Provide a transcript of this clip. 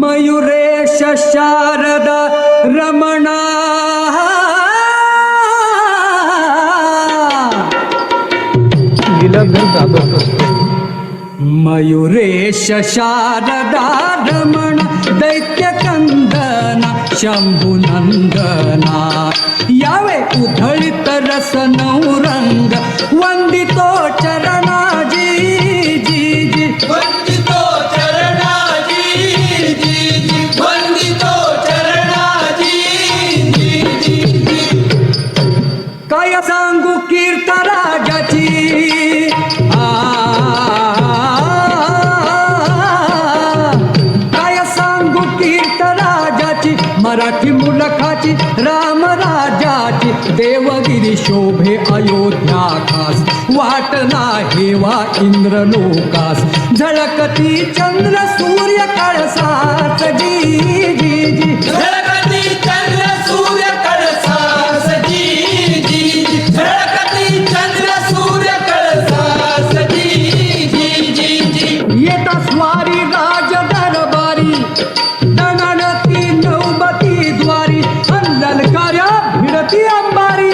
मयुरेश शारद रमणा। मयुरेश शारदा रमण दैत्यकंदना शंभुनंदना। यावे उधळीत रस काय सांगू कीर्तराजाची आ काय सांगू कीर्त राजाची? मराठी मुलखाची राम राजाची देवगिरी शोभे अयोध्या खास. वाट घेवा इंद्र लोकास झळकती चंद्र सूर्य काळ Aqui é a Mari.